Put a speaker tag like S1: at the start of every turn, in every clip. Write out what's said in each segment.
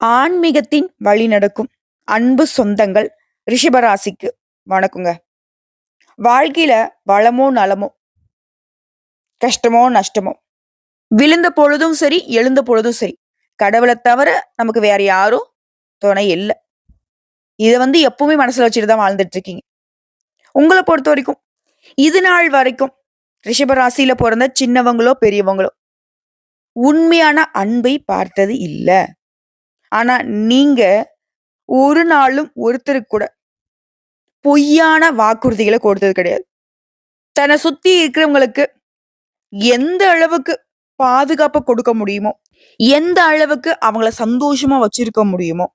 S1: ஆன்மீகத்தின் வழி நடக்கும் அன்பு சொந்தங்கள் ரிஷபராசிக்கு. வணக்கங்க. வாழ்க்கையில வளமோ நலமோ கஷ்டமோ நஷ்டமோ விழுந்த பொழுதும் சரி எழுந்த பொழுதும் சரி கடவுளை தவிர நமக்கு வேற யாரும் துணை இல்லை. இதை வந்து எப்பவுமே மனசுல வச்சுட்டு தான் வாழ்ந்துட்டு இருக்கீங்க. உங்களை பொறுத்த வரைக்கும் இது நாள் வரைக்கும் ரிஷபராசியில பிறந்த சின்னவங்களோ பெரியவங்களோ உண்மையான அன்பை பார்த்தது இல்லை. ஆனா நீங்க ஒரு நாளும் ஒருத்தருக்கு கூட பொய்யான வாக்குறுதிகளை கொடுத்தது கிடையாது. தன்னை சுத்தி இருக்கிறவங்களுக்கு எந்த அளவுக்கு பாதுகாப்பை கொடுக்க முடியுமோ எந்த அளவுக்கு அவங்கள சந்தோஷமா வச்சிருக்க முடியுமோ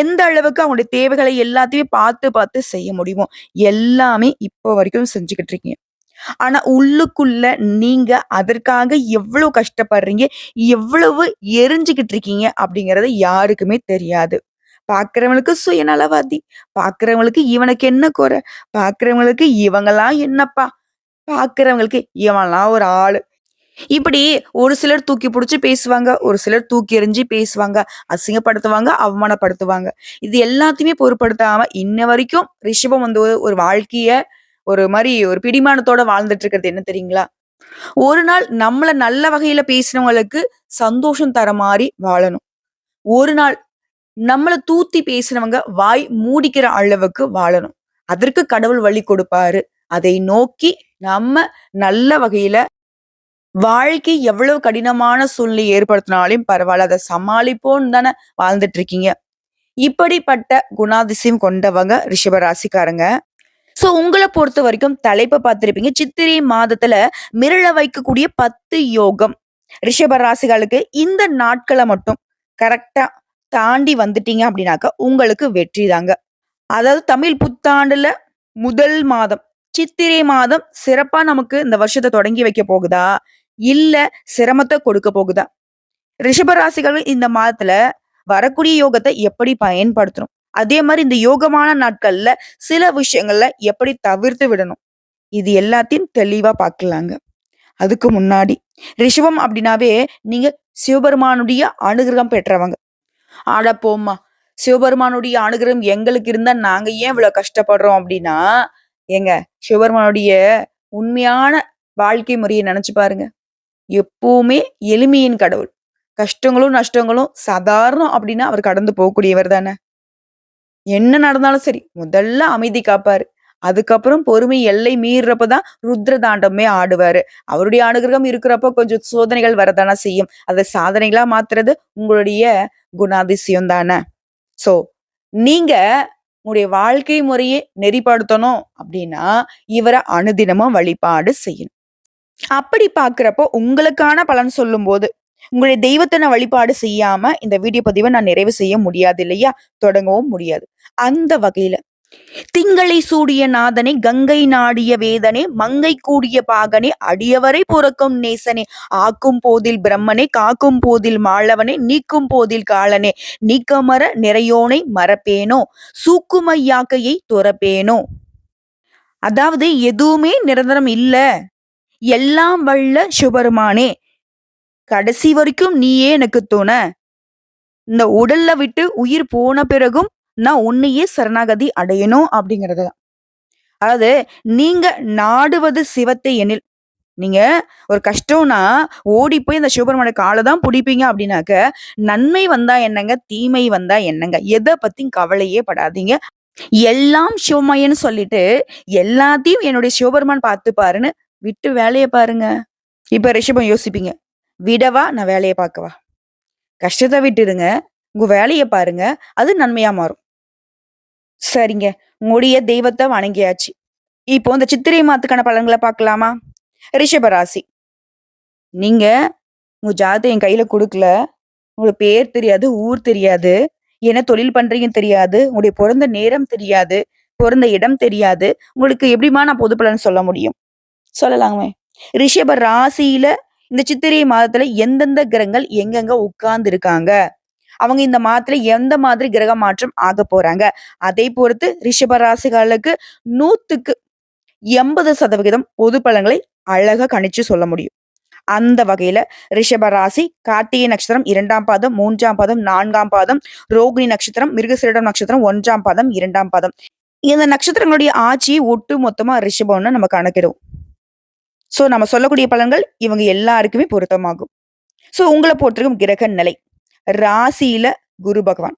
S1: எந்த அளவுக்கு அவங்களுடைய தேவைகளை எல்லாத்தையுமே பார்த்து பார்த்து செய்ய முடியுமோ எல்லாமே இப்போ வரைக்கும் செஞ்சுக்கிட்டு இருக்கீங்க. ஆனா உள்ளுக்குள்ள நீங்க அதற்காக எவ்வளவு கஷ்டப்படுறீங்க எவ்வளவு எரிஞ்சுக்கிட்டு இருக்கீங்க அப்படிங்கறது யாருக்குமே தெரியாது. பாக்குறவங்களுக்கு சுயநலவாதி பாக்குறவங்களுக்கு இவனுக்கு என்ன குறை பாக்குறவங்களுக்கு இவங்கெல்லாம் என்னப்பா பாக்குறவங்களுக்கு இவன்லாம் ஒரு ஆளு. இப்படி ஒரு சிலர் தூக்கி பிடிச்சி பேசுவாங்க ஒரு சிலர் தூக்கி எறிஞ்சு பேசுவாங்க அசிங்கப்படுத்துவாங்க அவமானப்படுத்துவாங்க. இது எல்லாத்தையுமே பொருட்படுத்தாம இன்ன வரைக்கும் ரிஷபம் வந்து ஒரு வாழ்க்கைய ஒரு மாதிரி ஒரு பிடிமானத்தோட வாழ்ந்துட்டு இருக்கிறது என்ன தெரியுங்களா? ஒரு நாள் நம்மள நல்ல வகையில பேசினவங்களுக்கு சந்தோஷம் தர மாதிரி வாழணும். ஒரு நாள் நம்மள தூத்தி பேசினவங்க வாய் மூடிக்கிற அளவுக்கு வாழணும். அதற்கு கடவுள் வழி கொடுப்பாரு. அதை நோக்கி நம்ம நல்ல வகையில வாழ்க்கை எவ்வளவு கடினமான சூழ்நிலை ஏற்படுத்தினாலும் பரவாயில்ல. அதை சமாளிப்போன்னு தானே வாழ்ந்துட்டு இருக்கீங்க. இப்படிப்பட்ட குணாதிசயம் கொண்டவங்க ரிஷபராசிக்காரங்க ஸோ உங்களை பொறுத்த வரைக்கும் தலைப்பை பார்த்துருப்பீங்க. சித்திரை மாதத்துல மிரள வைக்கக்கூடிய பத்து யோகம் ரிஷப ராசிகளுக்கு இந்த நாட்களை மட்டும் கரெக்டா தாண்டி வந்துட்டீங்க அப்படின்னாக்க உங்களுக்கு வெற்றி தாங்க. அதாவது தமிழ் புத்தாண்டுல முதல் மாதம் சித்திரை மாதம் சிறப்பா நமக்கு இந்த வருஷத்தை தொடங்கி வைக்க போகுதா? இல்ல சிரமத்தை கொடுக்க போகுதா? ரிஷபராசிகள் இந்த மாதத்துல வரக்கூடிய யோகத்தை எப்படி பயன்படுத்தணும்? அதே மாதிரி இந்த யோகமான நாட்கள்ல சில விஷயங்கள்ல எப்படி தவிர்த்து விடணும்? இது எல்லாத்தையும் தெளிவா பார்க்கலாங்க. அதுக்கு முன்னாடி ரிஷபம் அப்படின்னாவே நீங்க சிவபெருமானுடைய அனுகிரகம் பெற்றவங்க. ஆட போம்மா சிவபெருமானுடைய அனுகிரகம் எங்களுக்கு இருந்தா நாங்க ஏன் இவ்வளவு கஷ்டப்படுறோம் அப்படின்னா எங்க சிவபெருமானுடைய உண்மையான வாழ்க்கை முறையை நினைச்சு பாருங்க. எப்பவுமே எளிமையின் கடவுள். கஷ்டங்களும் நஷ்டங்களும் சாதாரணம் அப்படின்னா அவர் கடந்து போகக்கூடியவர் தானே. என்ன நடந்தாலும் சரி முதல்ல அமைதி காப்பாரு. அதுக்கப்புறம் பொறுமை எல்லை மீறப்பதான் ருத்ர தாண்டமே ஆடுவாரு. அவருடைய அனுகிரகம் இருக்கிறப்ப கொஞ்சம் சோதனைகள் வரதானே செய்யும். அதை சாதனைகளா மாத்துறது உங்களுடைய குணாதிசயம் தானே. சோ நீங்க உங்களுடைய வாழ்க்கை முறையை நெறிப்படுத்தணும் அப்படின்னா இவரை அனுதினமும் வழிபாடு செய்யணும். அப்படி பாக்குறப்போ உங்களுக்கான பலன் சொல்லும் போது உங்களுடைய தெய்வத்தின வழிபாடு செய்யாம இந்த வீடியோ பதிவை நான் நிறைவு செய்ய முடியாது இல்லையா? தொடங்கவும் முடியாது. அந்த வகையில திங்களை சூடிய நாதனே கங்கை நாடிய வேதனே மங்கை கூடிய பாகனே அடியவரை புறக்கும் நேசனே ஆக்கும் போதில் பிரம்மனே காக்கும் போதில் மாளவனே நீக்கும் போதில் காலனே நீக்கமர நிறையோனை மறப்பேனோ? சூக்குமையாக்கையை துறப்பேனோ? அதாவது எதுவுமே நிரந்தரம் இல்ல. எல்லாம் வல்ல சுபருமானே கடைசி வரைக்கும் நீயே எனக்கு துணை. இந்த உடல்ல விட்டு உயிர் போன பிறகும் நான் உன்னையே சரணாகதி அடையணும் அப்படிங்கிறது அதாவது நீங்க நாடுவது சிவத்தை எனில் நீங்க ஒரு கஷ்டம்னா ஓடி போய் அந்த சிவபெருமான காலை தான் பிடிப்பீங்க அப்படின்னாக்க நன்மை வந்தா என்னங்க தீமை வந்தா என்னங்க எதை பத்தியும் கவலையே படாதீங்க. எல்லாம் சிவமயன்னு சொல்லிட்டு எல்லாத்தையும் என்னுடைய சிவபெருமான் பார்த்து பாருன்னு விட்டு வேலையை பாருங்க. இப்ப ரிஷபம் யோசிப்பீங்க விடவா நான் வேலையை பார்க்கவா கஷ்டத்தை விட்டுடுங்க. உங்க வேலையை பாருங்க. அது நன்மையா மாறும். சரிங்க. உங்களுடைய தெய்வத்தை வணங்கியாச்சு. இப்போ இந்த சித்திரை மாத்துக்கான பலன்களை பார்க்கலாமா? ரிஷபராசி. நீங்க உங்க ஜாதத்தை என் கையில கொடுக்கல. உங்களுக்கு பேர் தெரியாது ஊர் தெரியாது. என்ன தொழில் பண்றீங்கன்னு தெரியாது. உங்களுடைய பிறந்த நேரம் தெரியாது. பிறந்த இடம் தெரியாது. உங்களுக்கு எப்படிமா நான் பொது பலன் சொல்ல முடியும்? சொல்லலாமே. ரிஷப ராசியில இந்த சித்திரை மாதத்துல எந்தெந்த கிரகங்கள் எங்கெங்க உட்கார்ந்து இருக்காங்க அவங்க இந்த மாதத்துல எந்த மாதிரி கிரக மாற்றம் ஆக போறாங்க? அதை பொறுத்து ரிஷபராசிகளுக்கு நூத்துக்கு எண்பது சதவிகிதம் பொது பலன்களை அழகா கணிச்சு சொல்ல முடியும். அந்த வகையில ரிஷப ராசி கார்த்திகை நட்சத்திரம் இரண்டாம் பாதம் மூன்றாம் பாதம் நான்காம் பாதம் ரோகிணி நட்சத்திரம் மிருகசிரிடம் நட்சத்திரம் ஒன்றாம் பாதம் இரண்டாம் பாதம். இந்த நட்சத்திரங்களுடைய ஆட்சி ஒட்டு மொத்தமா ரிஷபம்னு நம்ம கணக்கிடுவோம். ஸோ நம்ம சொல்லக்கூடிய பலன்கள் இவங்க எல்லாருக்குமே பொருத்தமாகும். ஸோ உங்களை பொறுத்திருக்கும் கிரக நிலை. ராசியில குரு பகவான்.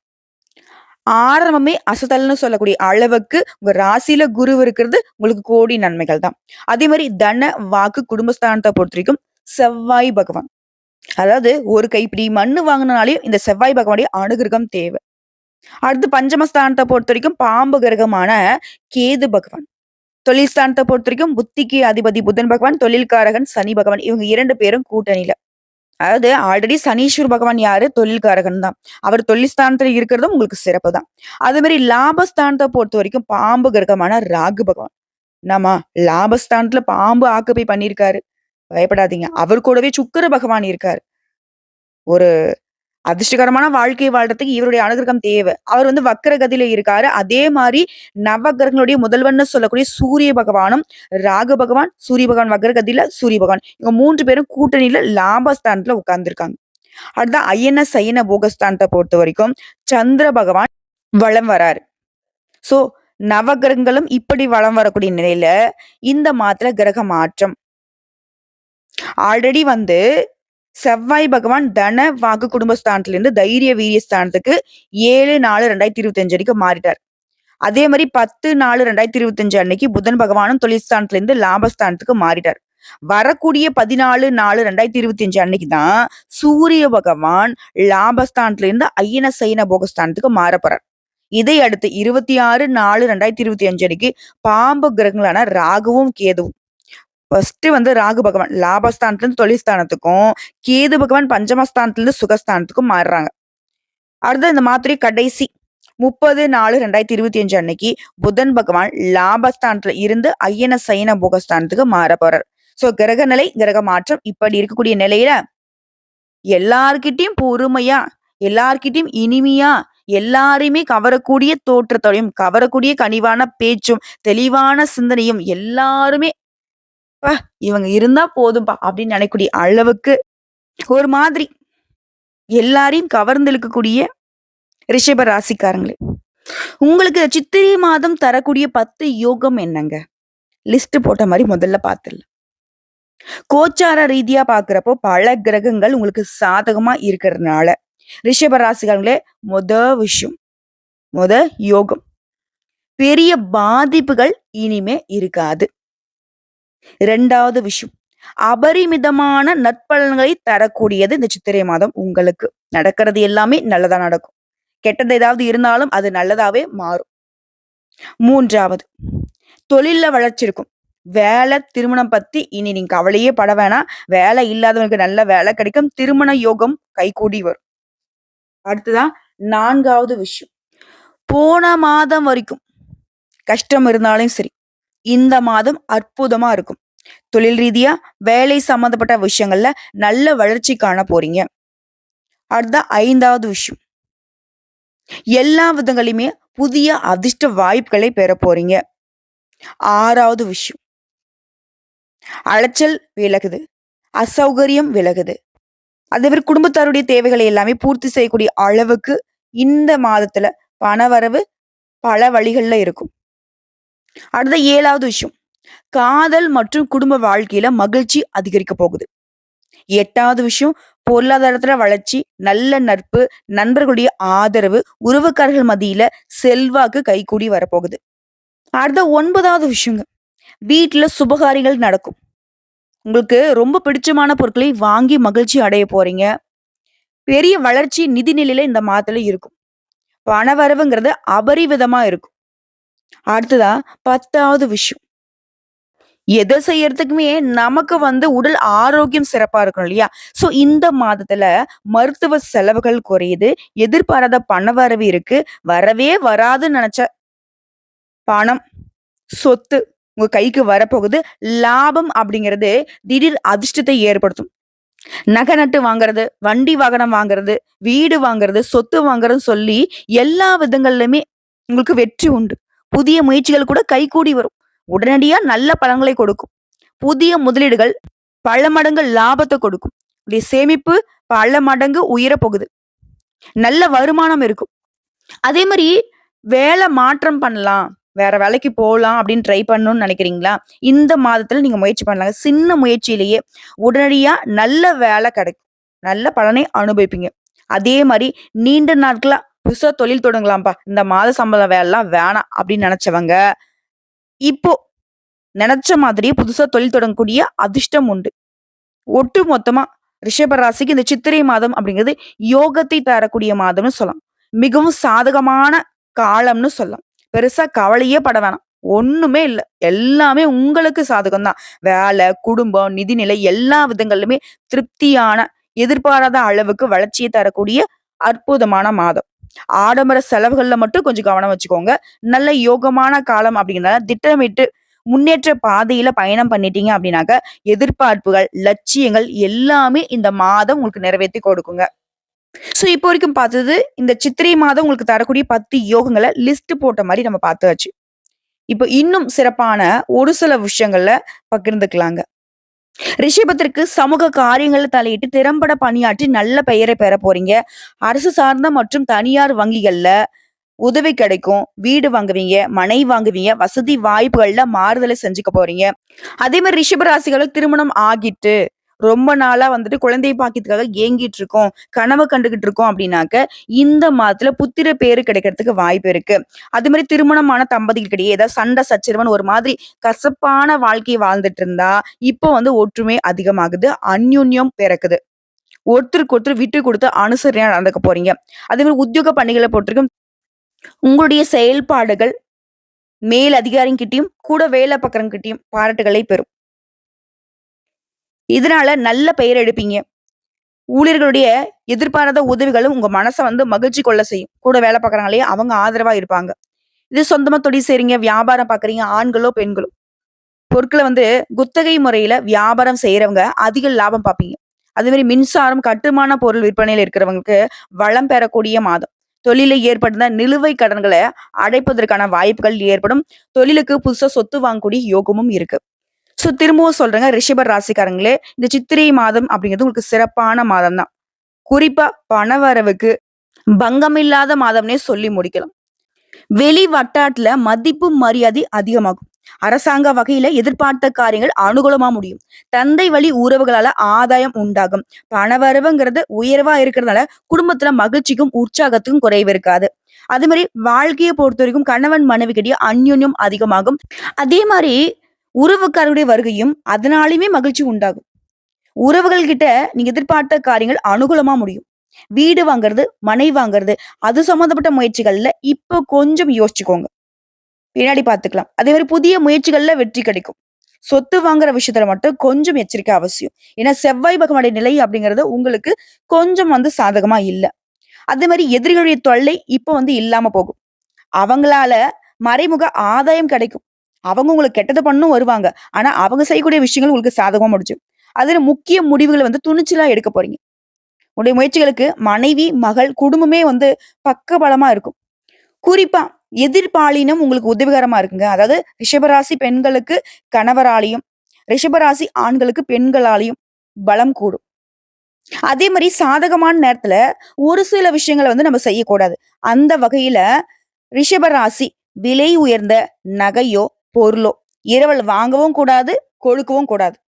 S1: ஆரம்பமே அசதல்னு சொல்லக்கூடிய அளவுக்கு உங்க ராசியில குரு இருக்கிறது உங்களுக்கு கோடி நன்மைகள் தான். அதே மாதிரி தன வாக்கு குடும்பஸ்தானத்தை பொறுத்த வரைக்கும் செவ்வாய் பகவான். அதாவது ஒரு கைப்பிடி மண்ணு வாங்கினாலையும் இந்த செவ்வாய் பகவானுடைய அனுகிரகம் தேவை. அடுத்து பஞ்சமஸ்தானத்தை பொறுத்த வரைக்கும் பாம்பு கிரகமான கேது பகவான். தொழில் ஸ்தானத்தை பொறுத்த வரைக்கும் புத்திக்கு அதிபதி புதன் பகவான் தொழில்காரகன் சனி பகவான் இவங்க இரண்டு பேரும் கூட்டணியில. அதாவது ஆல்ரெடி சனீஸ்வர் பகவான் யாரு? தொழில்காரகன் தான். அவர் தொழில் ஸ்தானத்துல இருக்கிறதும் உங்களுக்கு சிறப்பு தான். அதே மாதிரி லாபஸ்தானத்தை பொறுத்த வரைக்கும் பாம்பு கிரகமான ராகு பகவான். நம்ம லாபஸ்தானத்துல பாம்பு ஆக்குப்பை பண்ணியிருக்காரு. பயப்படாதீங்க. அவர் கூடவே சுக்கர பகவான் இருக்காரு. ஒரு அதிர்ஷ்டகரமான வாழ்க்கை வாழ்றதுக்கு இவருடைய அனுகிரகம் தேவை. அவர் வந்து வக்கர கதியில இருக்காரு. அதே மாதிரி நவகிரகங்களுடைய முதல்வன் சொல்லக்கூடிய சூரிய பகவானும் ராகு பகவான் சூரிய பகவான் வக்கர கதியில சூரிய பகவான். இவங்க மூன்று பேரும் கூட்டணியில லாபஸ்தானத்துல உட்கார்ந்துருக்காங்க. அடுத்த ஐயன சைன போகஸ்தானத்தை பொறுத்த வரைக்கும் சந்திர பகவான் வளம் வராரு. சோ நவகிரகங்களும் இப்படி வளம் வரக்கூடிய நிலையில இந்த மாத்திர கிரக மாற்றம். ஆல்ரெடி வந்து செவ்வாய் பகவான் தன வாக்கு குடும்பஸ்தானத்திலிருந்து தைரிய வீரிய ஸ்தானத்துக்கு ஏழு நாலு ரெண்டாயிரத்தி இருபத்தி அஞ்சு வரைக்கும் மாறிட்டார். அதே மாதிரி பத்து நாலு ரெண்டாயிரத்தி இருபத்தி அஞ்சு அன்னைக்கு புதன் பகவானும் தொழில்ஸ்தானத்துல இருந்து லாபஸ்தானத்துக்கு மாறிட்டார். வரக்கூடிய பதினாலு நாலு ரெண்டாயிரத்தி இருபத்தி அஞ்சு அன்னைக்கு தான் சூரிய பகவான் லாபஸ்தானத்துல இருந்து ஐயன சைன போகஸ்தானத்துக்கு மாற இதை அடுத்து இருபத்தி ஆறு நாலு ரெண்டாயிரத்தி இருபத்தி அஞ்சு அன்னைக்கு பாம்பு கிரகங்களான ராகுவும் கேதுவும் ஃபர்ஸ்ட் வந்து ராகு பகவான். லாபஸ்தானத்துலேருந்து தொழில்ஸ்தானத்துக்கும் கேது பகவான் பஞ்சமஸ்தானத்துலேருந்து சுகஸ்தானத்துக்கும் மாறுறாங்க. அடுத்து இந்த மாதிரி கடைசி. முப்பது நாலு ரெண்டாயிரத்தி இருபத்தி அஞ்சு அன்னைக்கு புதன் பகவான் லாபஸ்தானத்துல இருந்து ஐயன சைன போகஸ்தானத்துக்கு மாற போறார். சோ கிரக நிலை கிரக மாற்றம் இப்படி இருக்கக்கூடிய நிலையில எல்லார்கிட்டையும் பொறுமையா எல்லார்கிட்டையும் இனிமையா எல்லாரையுமே கவரக்கூடிய தோற்றத்தோடையும் கவரக்கூடிய கனிவான பேச்சும் தெளிவான சிந்தனையும் எல்லாருமே இவங்க இருந்தா போதும்பா அப்படின்னு நினைக்கக்கூடிய அளவுக்கு ஒரு மாதிரி எல்லாரையும் கவர்ந்து இழுக்கக்கூடிய ரிஷப ராசிக்காரங்களே. உங்களுக்கு சித்திரை மாதம் தரக்கூடிய பத்து யோகம் என்னங்க? லிஸ்ட் போட்ட மாதிரி முதல்ல பார்த்துடலாம் கோச்சார ரீதியா பாக்குறப்போ பல கிரகங்கள் உங்களுக்கு சாதகமா இருக்கிறதுனால ரிஷப ராசிக்காரங்களே முத விஷயம் முத யோகம். பெரிய பாதிப்புகள் இனிமே இருக்காது. இரண்டாவது விஷயம். அபரிமிதமான நற்பலன்களை தரக்கூடியது இந்த சித்திரை மாதம் உங்களுக்கு. நடக்கிறது எல்லாமே நல்லதா நடக்கும். கெட்டது ஏதாவது இருந்தாலும் அது நல்லதாவே மாறும். மூன்றாவது தொழில வளர்ச்சி இருக்கும். வேலை திருமணம் பத்தி இனி நீங்க கவலையே பட வேணாம். வேலை இல்லாதவனுக்கு நல்ல வேலை கிடைக்கும். திருமண யோகம் கைகூடி வரும். அடுத்ததான் நான்காவது விஷயம். போன மாதம் வரைக்கும் கஷ்டம் இருந்தாலும் சரி இந்த மாதம் அற்புதமா இருக்கும். தொழில் ரீதியா வேலை சம்பந்தப்பட்ட விஷயங்கள்ல நல்ல வளர்ச்சி காண போறீங்க. அடுத்த ஐந்தாவது விஷயம். எல்லா விதங்களையுமே புதிய அதிர்ஷ்ட வாய்ப்புகளை பெற போறீங்க. ஆறாவது விஷயம். அலைச்சல் விலகுது. அசௌகரியம் விலகுது. அதே மாதிரி குடும்பத்தாருடைய தேவைகளை எல்லாமே பூர்த்தி செய்யக்கூடிய அளவுக்கு இந்த மாதத்துல பணவரவு பல வழிகள்ல இருக்கும். அடுத்த ஏழாவது விஷயம். காதல் மற்றும் குடும்ப வாழ்க்கையில மகிழ்ச்சி அதிகரிக்க போகுது. எட்டாவது விஷயம் பொருளாதாரத்துல வளர்ச்சி நல்ல நட்பு நண்பர்களுடைய ஆதரவு உறவுக்காரர்கள் மத்தியில செல்வாக்கு கைகூடி வரப்போகுது. அடுத்த ஒன்பதாவது விஷயங்க வீட்டுல சுபகாரியங்கள் நடக்கும். உங்களுக்கு ரொம்ப பிடிச்சமான பொருட்களை வாங்கி மகிழ்ச்சி அடைய போறீங்க. பெரிய வளர்ச்சி நிதி நிலையில இந்த மாதத்துல இருக்கும். பணவரவுங்கிறது அபரிவிதமா இருக்கும். அடுத்ததா பத்தாவது விஷயம். எதை செய்யறதுக்குமே நமக்கு வந்து உடல் ஆரோக்கியம் சிறப்பா இருக்கணும் இல்லையா? சோ இந்த மாதத்துல மருத்துவ செலவுகள் குறையுது எதிர்பாராத பணவரவு இருக்கு வரவே வராதுன்னு நினைச்ச பணம் சொத்து உங்க கைக்கு வரப்போகுது லாபம் அப்படிங்கிறது திடீர் அதிர்ஷ்டத்தை ஏற்படுத்தும். நகை நட்டு வாங்குறது வண்டி வாகனம் வாங்குறது வீடு வாங்குறது சொத்து வாங்குறதுன்னு சொல்லி எல்லா விதங்கள்லயுமே உங்களுக்கு வெற்றி உண்டு. புதிய முயற்சிகள் கூட கைகூடி வரும். உடனடியா நல்ல பலன்களை கொடுக்கும். புதிய முதலீடுகள் பல மடங்கு லாபத்தை கொடுக்கும். உடைய சேமிப்பு பல மடங்கு உயர போகுது. நல்ல வருமானம் இருக்கும். அதே மாதிரி வேலை மாற்றம் பண்ணலாம். வேற வேலைக்கு போகலாம் அப்படின்னு ட்ரை பண்ணணும்னு நினைக்கிறீங்களா? இந்த மாதத்துல நீங்க முயற்சி பண்ணலாங்க சின்ன முயற்சியிலேயே உடனடியா நல்ல வேலை கிடைக்கும். நல்ல பலனை அனுபவிப்பீங்க. அதே மாதிரி நீண்ட நாட்களா புதுசா தொழில் தொடங்கலாம்ப்பா. இந்த மாத சம்பளம் வேலைலாம் வேணாம் அப்படின்னு நினைச்சவங்க இப்போ நினைச்ச மாதிரி புதுசா தொழில் தொடங்கக்கூடிய அதிர்ஷ்டம் உண்டு. ஒட்டு மொத்தமா ரிஷபராசிக்கு இந்த சித்திரை மாதம் அப்படிங்கிறது யோகத்தை தரக்கூடிய மாதம்னு சொல்லலாம். மிகவும் சாதகமான காலம்னு சொல்லலாம். பெருசா கவலையே பட வேணாம். ஒண்ணுமே இல்லை. எல்லாமே உங்களுக்கு சாதகம் தான் வேலை குடும்பம் நிதிநிலை எல்லா விதங்களிலுமே திருப்தியான எதிர்பாராத அளவுக்கு வளர்ச்சியை தரக்கூடிய அற்புதமான மாதம். ஆடம்பர செலவுகள்ல மட்டும் கொஞ்சம் கவனம் வச்சுக்கோங்க. நல்ல யோகமான காலம் அப்படிங்கிறத திட்டமிட்டு முன்னேற்ற பாதையில பயணம் பண்ணிட்டீங்க அப்படின்னாக்க எதிர்பார்ப்புகள் லட்சியங்கள் எல்லாமே இந்த மாதம் உங்களுக்கு நிறைவேற்றி கொடுக்குங்க. ஸோ இப்போ வரைக்கும் பார்த்தது இந்த சித்திரை மாதம் உங்களுக்கு தரக்கூடிய பத்து யோகங்களை லிஸ்ட் போட்ட மாதிரி நம்ம பார்த்தாச்சு. இப்போ இன்னும் சிறப்பான ஒரு சில விஷயங்கள்ல பகிர்ந்துக்கலாங்க. ரிஷபத்திற்கு சமூக காரியங்களை தலையிட்டு திறம்பட பணியாற்றி நல்ல பெயரை பெற போறீங்க. அரசு சார்ந்த மற்றும் தனியார் வங்கிகள்ல உதவி கிடைக்கும். வீடு வாங்குவீங்க மனை வாங்குவீங்க வசதி வாய்ப்புகள்ல மாறுதலை செஞ்சுக்க போறீங்க. அதே மாதிரி ரிஷப ராசிகளுக்கு திருமணம் ஆகிட்டு ரொம்ப நாளா வந்துட்டு குழந்தை பாக்கியத்துக்காக ஏங்கிட்டு இருக்கோம் கனவை கண்டுகிட்டு இருக்கோம் அப்படின்னாக்க இந்த மாதத்துல புத்திர பேரு கிடைக்கிறதுக்கு வாய்ப்பு இருக்கு. அது மாதிரி திருமணமான தம்பதிகளுக்கிடையே ஏதாவது சண்டை சச்சரவன் ஒரு மாதிரி கசப்பான வாழ்க்கையை வாழ்ந்துட்டு இருந்தா இப்போ வந்து ஒற்றுமை அதிகமாகுது அந்யுன்யம் பிறக்குது. ஒருத்தருக்கு ஒருத்தர் விட்டு கொடுத்து அனுசரியா நடந்துக்க போறீங்க. அதே மாதிரி உத்தியோக பணிகளை போட்டிருக்கும் உங்களுடைய செயல்பாடுகள் மேல் அதிகாரிங்கிட்டையும் கூட வேலை பார்க்கறவங்கிட்டையும் பாராட்டுகளை பெறும். இதனால நல்ல பெயர் எடுப்பீங்க. ஊழியர்களுடைய எதிர்பாராத உதவிகளும் உங்க மனசை வந்து மகிழ்ச்சி கொள்ள செய்யும். கூட வேலை பார்க்கறாங்களே அவங்க ஆதரவா இருப்பாங்க. இது சொந்தமா தொழில் செய்றீங்க வியாபாரம் பாக்குறீங்க ஆண்களோ பெண்களோ. பொருட்களை வந்து குத்தகை முறையில வியாபாரம் செய்யறவங்க அதிக லாபம் பார்ப்பீங்க. அதே மாதிரி மின்சாரம் கட்டுமான பொருள் விற்பனையில் இருக்கிறவங்களுக்கு வளம் பெறக்கூடிய மாதம். தொழிலில் ஏற்படுத்த நிலுவை கடன்களை அடைப்பதற்கான வாய்ப்புகள் ஏற்படும். தொழிலுக்கு புதுசா சொத்து வாங்கக்கூடிய யோகமும் இருக்கு. ஸோ திரும்பவும் சொல்றேங்க ரிஷப ராசிக்காரங்களே இந்த சித்திரை மாதம் அப்படிங்கிறது உங்களுக்கு சிறப்பான மாதம் தான் குறிப்பா பணவரவுக்கு பங்கமில்லாத மாதம்னே சொல்லி முடிக்கலாம். வெளி வட்டாட்டுல மதிப்பு மரியாதை அதிகமாகும். அரசாங்க வகையில எதிர்பார்த்த காரியங்கள் அனுகூலமா முடியும். தந்தை வழி உறவுகளால ஆதாயம் உண்டாகும். பணவரவுங்கிறது உயர்வா இருக்கிறதுனால குடும்பத்துல மகிழ்ச்சிக்கும் உற்சாகத்துக்கும் குறைவு இருக்காது. அதே மாதிரி வாழ்க்கையை பொறுத்த வரைக்கும் கணவன் மனைவிக்கிட்டே அந்யுன்யம் அதிகமாகும். அதே மாதிரி உறவுக்காரருடைய வருகையும் அதனாலையுமே மகிழ்ச்சி உண்டாகும். உறவுகள் கிட்ட நீங்க எதிர்பார்த்த காரியங்கள் அனுகூலமா முடியும். வீடு வாங்குறது மனை வாங்குறது அது சம்மந்தப்பட்ட முயற்சிகள்ல இப்போ கொஞ்சம் யோசிச்சுக்கோங்க. பின்னாடி பார்த்துக்கலாம். அதே மாதிரி புதிய முயற்சிகள்ல வெற்றி கிடைக்கும். சொத்து வாங்குற விஷயத்துல மட்டும் கொஞ்சம் எச்சரிக்கை அவசியம். ஏன்னா செவ்வாய் பகவானுடைய நிலை அப்படிங்கிறது உங்களுக்கு கொஞ்சம் வந்து சாதகமா இல்லை. அதே மாதிரி எதிரிகளுடைய தொல்லை இப்போ வந்து இல்லாம போகும். அவங்களால மறைமுக ஆதாயம் கிடைக்கும். அவங்க உங்களுக்கு கெட்டது பண்ணும் வருவாங்க. ஆனா அவங்க செய்யக்கூடிய விஷயங்கள் உங்களுக்கு சாதகமா முடிச்சு அதுல முக்கிய முடிவுகளை வந்து துணிச்சலா எடுக்க போறீங்க. உங்களுடைய முயற்சிகளுக்கு மனைவி மகள் குடும்பமே வந்து பக்கபலமா இருக்கும். குறிப்பா எதிர்பாலினம் உங்களுக்கு உதவிகரமா இருக்குங்க. அதாவது ரிஷபராசி பெண்களுக்கு கணவராலையும் ரிஷபராசி ஆண்களுக்கு பெண்களாலையும் பலம் கூடும். அதே மாதிரி சாதகமான நேரத்துல ஒரு சில விஷயங்களை வந்து நம்ம செய்யக்கூடாது. அந்த வகையில ரிஷபராசி விலை உயர்ந்த நகையோ பொருளோ. இரவல் வாங்கவும் கூடாது கொழுக்கவும் கூடாது.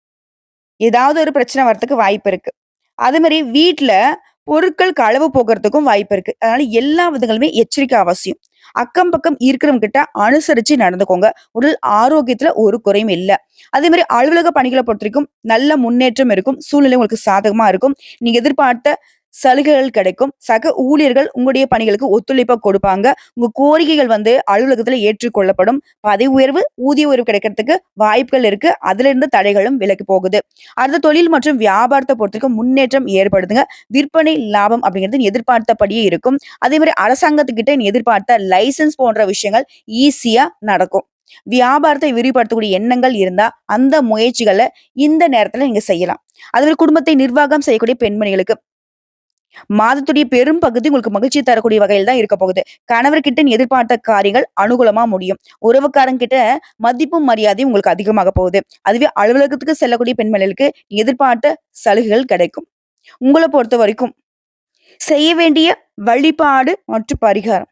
S1: ஏதாவது ஒரு பிரச்சனை வர்றதுக்கு வாய்ப்பு இருக்கு. அதே மாதிரி வீட்டுல பொருட்கள் களவு போகிறதுக்கும் வாய்ப்பு இருக்கு. அதனால எல்லா விதங்களுமே எச்சரிக்கை அவசியம். அக்கம் பக்கம் இருக்கிறவங்க கிட்ட அனுசரிச்சு நடந்துக்கோங்க. உடல் ஆரோக்கியத்துல ஒரு குறையும் இல்லை. அதே மாதிரி அலுவலக பணிகளை பொறுத்த வரைக்கும் நல்ல முன்னேற்றம் இருக்கும். சூழ்நிலை உங்களுக்கு சாதகமா இருக்கும். நீங்க எதிர்பார்த்த சலுகைகள் கிடைக்கும். சக ஊழியர்கள் உங்களுடைய பணிகளுக்கு ஒத்துழைப்பை கொடுப்பாங்க. உங்க கோரிக்கைகள் வந்து அலுவலகத்துல ஏற்றுக்கொள்ளப்படும். பதவி உயர்வு ஊதிய உயர்வு கிடைக்கிறதுக்கு வாய்ப்புகள் இருக்கு. அதுல இருந்து தடைகளும் விலக்கி போகுது. அடுத்த தொழில் மற்றும் வியாபாரத்தை பொறுத்தவரைக்கும் முன்னேற்றம் ஏற்படுதுங்க. விற்பனை லாபம் அப்படிங்கிறது எதிர்பார்த்தபடியே இருக்கும். அதே மாதிரி அரசாங்கத்துக்கிட்ட எதிர்பார்த்த லைசன்ஸ் போன்ற விஷயங்கள் ஈஸியா நடக்கும். வியாபாரத்தை விரிவுபடுத்தக்கூடிய எண்ணங்கள் இருந்தா அந்த முயற்சிகளை இந்த நேரத்துல நீங்க செய்யலாம். அதுவே குடும்பத்தை நிர்வாகம் செய்யக்கூடிய பெண்மணிகளுக்கு மாதத்துடைய பெரும் பகுதி உங்களுக்கு மகிழ்ச்சி தரக்கூடிய வகையில் தான் இருக்க போகுது. கணவர்கிட்ட எதிர்பார்த்த காரியங்கள் அனுகூலமா முடியும். உறவுக்காரங்க கிட்ட மதிப்பும் மரியாதையும் உங்களுக்கு அதிகமாக போகுது. அதுவே அலுவலகத்துக்கு செல்லக்கூடிய பெண்மணிகளுக்கு எதிர்பார்த்த சலுகைகள் கிடைக்கும். உங்களை பொறுத்த வரைக்கும் செய்ய வேண்டிய வழிபாடு மற்றும் பரிகாரம்.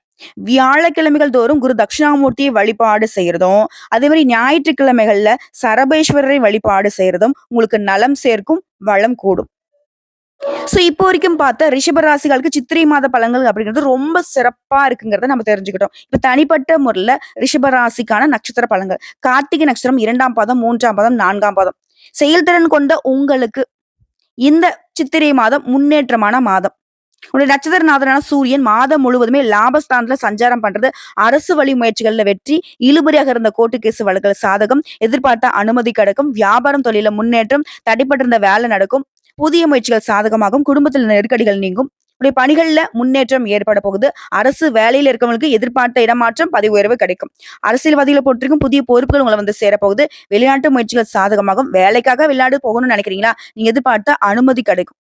S1: வியாழக்கிழமைகள் தோறும் குரு தட்சிணாமூர்த்தியை வழிபாடு செய்யறதும் அதே மாதிரி ஞாயிற்றுக்கிழமைகள்ல சரபேஸ்வரரை வழிபாடு செய்யறதும் உங்களுக்கு நலம் சேர்க்கும் வளம் கூடும். ஸோ இப்போ வரைக்கும் பார்த்தா ரிஷபராசிகளுக்கு சித்திரை மாத பலன்கள் அப்படிங்கிறது ரொம்ப சிறப்பா இருக்குங்கிறத நம்ம தெரிஞ்சுக்கிட்டோம். இப்போ தனிப்பட்ட முறையில ரிஷபராசிக்கான நட்சத்திர பலன்கள். கார்த்திகை நட்சத்திரம் இரண்டாம் பாதம் மூன்றாம் பாதம் நான்காம் பாதம். செயல்திறன் கொண்ட உங்களுக்கு இந்த சித்திரை மாதம் முன்னேற்றமான மாதம். உடைய நட்சத்திரநாதனான சூரியன் மாதம் முழுவதுமே லாபஸ்தானத்துல சஞ்சாரம் பண்றது அரசு வழி முயற்சிகள்ல வெற்றி இழுபறியாக இருந்த கோட்டு கேஸ் வழக்குகள் சாதகம் எதிர்பார்த்த அனுமதி கிடைக்கும் வியாபாரம் தொழில முன்னேற்றம் தடைப்பட்டிருந்த வேலை நடக்கும் புதிய முயற்சிகள் சாதகமாகும். குடும்பத்தில் நெருக்கடிகள் நீங்கும். உடைய பணிகள்ல முன்னேற்றம் ஏற்பட போகுது. அரசு வேலையில இருக்கவங்களுக்கு எதிர்பார்த்த இடமாற்றம் பதவி உயர்வு கிடைக்கும். அரசியல்வாதிகளை பொறுத்திருக்கும் புதிய பொறுப்புகள் உங்களை வந்து சேரப்போகுது. வெளிநாட்டு முயற்சிகள் சாதகமாகும். வேலைக்காக வெளிநாடு போகணும்னு நினைக்கிறீங்களா? நீங்க எதிர்பார்த்த அனுமதி கிடைக்கும்.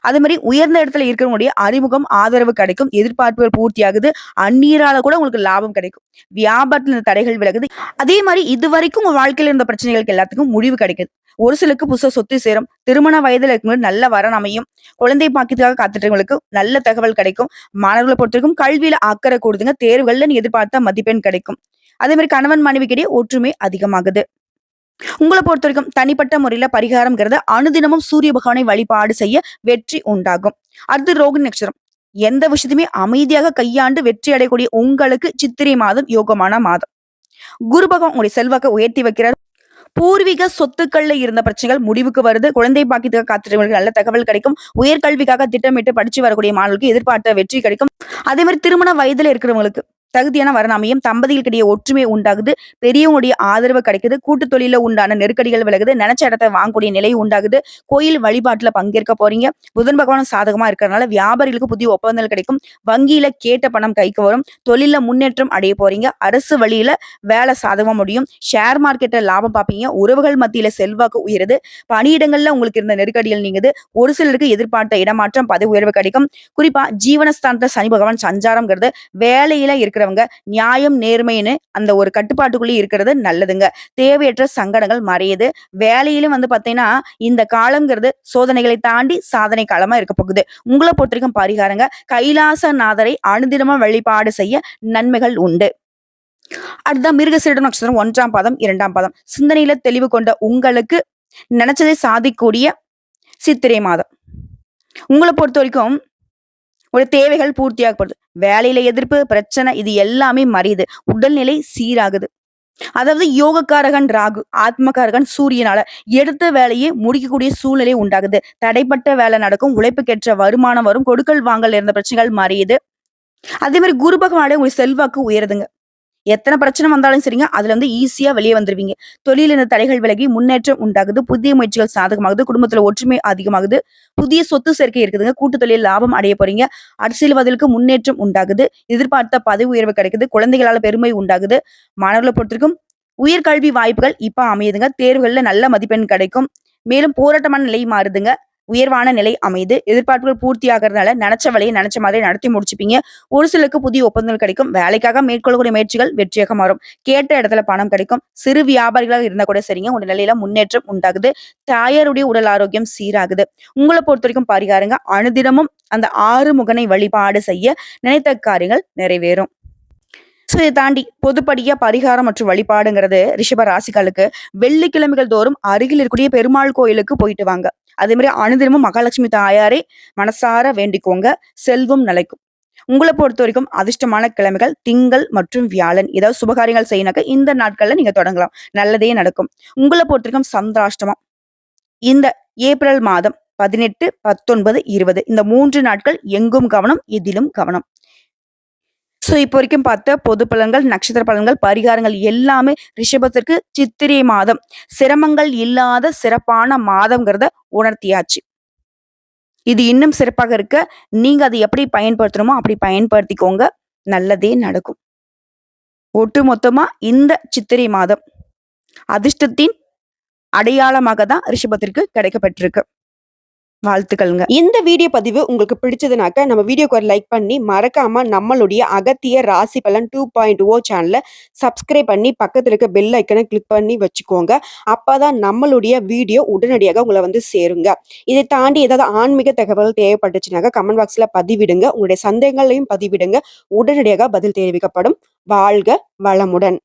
S1: அதே மாதிரி உயர்ந்த இடத்துல இருக்கிறவங்களுடைய அறிமுகம் ஆதரவு கிடைக்கும். எதிர்பார்ப்புகள் பூர்த்தியாகுது. அந்நீரால கூட உங்களுக்கு லாபம் கிடைக்கும். வியாபாரத்துல இந்த தடைகள் விலகுது. அதே மாதிரி இது வரைக்கும் உங்க வாழ்க்கையில் இருந்த பிரச்சனைகளுக்கு எல்லாத்துக்கும் முடிவு கிடைக்குது. ஒரு சிலருக்கு புதுசா சொத்து சேரும். திருமண வயதில் இருக்கும்போது நல்ல வரன் அமையும். குழந்தை பாக்கியத்துக்காக காத்துட்டவங்களுக்கு நல்ல தகவல் கிடைக்கும். மாணவர்களை பொறுத்தவரைக்கும் கல்வியில அக்கறை கூடுதுங்க. தேர்வுகள்ல நீ எதிர்பார்த்த மதிப்பெண் கிடைக்கும். அதே மாதிரி கணவன் மனைவிக்கிடையே ஒற்றுமை அதிகமாகுது. உங்களை பொறுத்த வரைக்கும் தனிப்பட்ட முறையில பரிகாரம்ங்கிறத அனுதினமும் சூரிய பகவானை வழிபாடு செய்ய வெற்றி உண்டாகும். அடுத்து ரோகிணி நட்சத்திரம். எந்த விஷயத்தையுமே அமைதியாக கையாண்டு வெற்றி அடையக்கூடிய உங்களுக்கு சித்திரை மாதம் யோகமான மாதம். குரு பகவான் உங்களுடைய செல்வாக்கை உயர்த்தி வைக்கிறார். பூர்வீக சொத்துக்கள்ல இருந்த பிரச்சனைகள் முடிவுக்கு வருது. குழந்தை பாக்கியத்துக்காக காத்திருக்கிறவர்கள் நல்ல தகவல் கிடைக்கும். உயர்கல்விக்காக திட்டமிட்டு படிச்சு வரக்கூடிய மாணவர்களுக்கு எதிர்பார்த்த வெற்றி கிடைக்கும். அதே மாதிரி திருமண வயதுல இருக்கிறவங்களுக்கு தகுதியான வரணாமையும் தம்பதிகளுக்கிடையே ஒற்றுமை உண்டாகுது. பெரியவங்களுடைய ஆதரவு கிடைக்குது. கூட்டு தொழில உண்டான நெருக்கடிகள் விலகுது. நினைச்ச இடத்த வாங்கக்கூடிய நிலை உண்டாகுது. கோயில் வழிபாட்டுல பங்கேற்க போறீங்க. புதன் பகவான் சாதகமா இருக்கிறதுனால வியாபாரிகளுக்கு புதிய ஒப்பந்தங்கள் கிடைக்கும். வங்கியில கேட்ட பணம் கைக்கு வரும். தொழில முன்னேற்றம் அடைய போறீங்க. அரசு வழியில வேலை சாதகமா முடியும். ஷேர் மார்க்கெட்ல லாபம் பார்ப்பீங்க. உறவுகள் மத்தியில செல்வாக்கு உயருது. பணியிடங்கள்ல உங்களுக்கு இருந்த நெருக்கடிகள் நீங்குது. ஒரு சிலருக்கு எதிர்பார்த்த இடமாற்றம் பதவி உயர்வு கிடைக்கும். குறிப்பா ஜீவனஸ்தானத்துல சனி பகவான் சஞ்சாரம்ங்கிறது வேலையில இருக்க இருக்கிறவங்க நியாயம் நேர்மைன்னு அந்த ஒரு கட்டுப்பாட்டுக்குள்ளே இருக்கிறது நல்லதுங்க. தேவையற்ற சங்கடங்கள் மறையுது. வேலையிலும் வந்து பார்த்தீங்கன்னா இந்த காலங்கிறது சோதனைகளை தாண்டி சாதனை காலமாக இருக்க போகுது. உங்களை பொறுத்த வரைக்கும் பரிகாரங்க கைலாசநாதரை அனுதினமா வழிபாடு செய்ய நன்மைகள் உண்டு. அடுத்ததான் மிருகசீரிட நட்சத்திரம் ஒன்றாம் பாதம் இரண்டாம் பாதம். சிந்தனையில தெளிவு கொண்ட உங்களுக்கு நினைச்சதை சாதிக்கூடிய சித்திரை மாதம். உங்களை பொறுத்த வரைக்கும் உங்களுடைய தேவைகள் பூர்த்தியாகப்படுது. வேலையில எதிர்ப்பு பிரச்சனை இது எல்லாமே மறையுது. உடல்நிலை சீராகுது. அதாவது யோகக்காரகன் ராகு ஆத்மகாரகன் சூரியனால எடுத்த வேலையை முடிக்கக்கூடிய சூழ்நிலை உண்டாகுது. தடைப்பட்ட வேலை நடக்கும் உழைப்புக்கேற்ற வருமானம் வரும் கொடுக்கல் வாங்கல் இருந்த பிரச்சனைகள் மறையுது. அதே மாதிரி குரு பகவானோட உங்களுக்கு செல்வாக்கு உயருதுங்க. எத்தனை பிரச்சனை வந்தாலும் சரிங்க அதுல வந்து ஈஸியா வெளியே வந்துருவீங்க. தொழில் இந்த தடைகள் விலகி முன்னேற்றம் உண்டாகுது. புதிய முயற்சிகள் சாதகமாகுது. குடும்பத்துல ஒற்றுமை அதிகமாகுது. புதிய சொத்து சேர்க்கை இருக்குதுங்க. கூட்டு தொழில் லாபம் அடைய போறீங்க. அரசியல்வாதிகளுக்கு முன்னேற்றம் உண்டாகுது. எதிர்பார்த்த பதவி உயர்வு கிடைக்குது. குழந்தைகளால பெருமை உண்டாகுது. மாணவர்களை பொறுத்திருக்கும் உயர்கல்வி வாய்ப்புகள் இப்ப அமையுதுங்க. தேர்வுகள்ல நல்ல மதிப்பெண் கிடைக்கும். மேலும் போராட்டமான நிலை மாறுதுங்க. உயர்வான நிலை அமைது எதிர்பார்ப்புகள் பூர்த்தி ஆகிறதுனால நினைச்ச வேலையை நினைச்ச மாதிரி நடத்தி முடிச்சுப்பீங்க. ஒரு சிலருக்கு புதிய ஒப்பந்தங்கள் கிடைக்கும். வேலைக்காக மேற்கொள்ளக்கூடிய முயற்சிகள் வெற்றியாக மாறும். கேட்ட இடத்துல பணம் கிடைக்கும். சிறு வியாபாரிகளாக இருந்தா கூட சரிங்க. உங்க நிலையில முன்னேற்றம் உண்டாகுது. தாயாருடைய உடல் ஆரோக்கியம் சீராகுது. உங்களை பொறுத்த வரைக்கும் பரிகாரங்க. அனுதினமும் அந்த ஆறு முகனை வழிபாடு செய்ய நினைத்த காரியங்கள் நிறைவேறும். ஸோ இதை தாண்டி பொதுப்படியா பரிகாரம் மற்றும் வழிபாடுங்கிறது ரிஷப ராசிகளுக்கு வெள்ளிக்கிழமைகள் தோறும் அருகில் இருக்கக்கூடிய பெருமாள் கோயிலுக்கு போயிட்டு வாங்க. அதே மாதிரி அனுதினமும் மகாலட்சுமி தாயாரை மனசார வேண்டிக்கோங்க. செல்வம் நிலைக்கும். உங்களை பொறுத்த வரைக்கும் அதிர்ஷ்டமான கிழமைகள் திங்கள் மற்றும் வியாழன். ஏதாவது சுபகாரியங்கள் செய்யினாக்க இந்த நாட்கள்ல நீங்க தொடங்கலாம். நல்லதே நடக்கும். உங்களை பொறுத்த வரைக்கும் சந்திராஷ்டமம். இந்த ஏப்ரல் மாதம் பதினெட்டு பத்தொன்பது இருபது இந்த மூன்று நாட்கள் எங்கும் கவனம் இதிலும் கவனம். ஸோ இப்போ வரைக்கும் பார்த்த பொது பலன்கள் நட்சத்திர பலன்கள் பரிகாரங்கள் எல்லாமே ரிஷபத்திற்கு சித்திரை மாதம். சிரமங்கள் இல்லாத சிறப்பான மாதம்ங்கிறத உணர்த்தியாச்சு. இது இன்னும் சிறப்பாக இருக்க நீங்க அதை எப்படி பயன்படுத்தணுமோ அப்படி பயன்படுத்திக்கோங்க. நல்லதே நடக்கும். ஒட்டு மொத்தமா இந்த சித்திரை மாதம் அதிர்ஷ்டத்தின் அடையாளமாக தான் ரிஷபத்திற்கு கிடைக்கப்பட்டிருக்கு. வாழ்த்துக்கள்ங்க.
S2: இந்த வீடியோ பதிவு உங்களுக்கு பிடிச்சதுனாக்க, நம்ம வீடியோக்கு ஒரு லைக் பண்ணி, மறக்காம நம்மளுடைய அகத்திய ராசி பலன் டூ பாயிண்ட் ஓ சேனலை சப்ஸ்கிரைப் பண்ணி, பக்கத்தில் இருக்க பெல் ஐக்கனை கிளிக் பண்ணி வச்சுக்கோங்க. அப்பதான் நம்மளுடைய வீடியோ உடனடியாக உங்களை வந்து சேருங்க. இதை தாண்டி ஏதாவது ஆன்மீக தகவல் தேவைப்பட்டுச்சுனாக்க, கமெண்ட் பாக்ஸில் பதிவிடுங்க. உங்களுடைய சந்தேகங்களையும் பதிவிடுங்க. உடனடியாக பதில் தெரிவிக்கப்படும். வாழ்க வளமுடன்.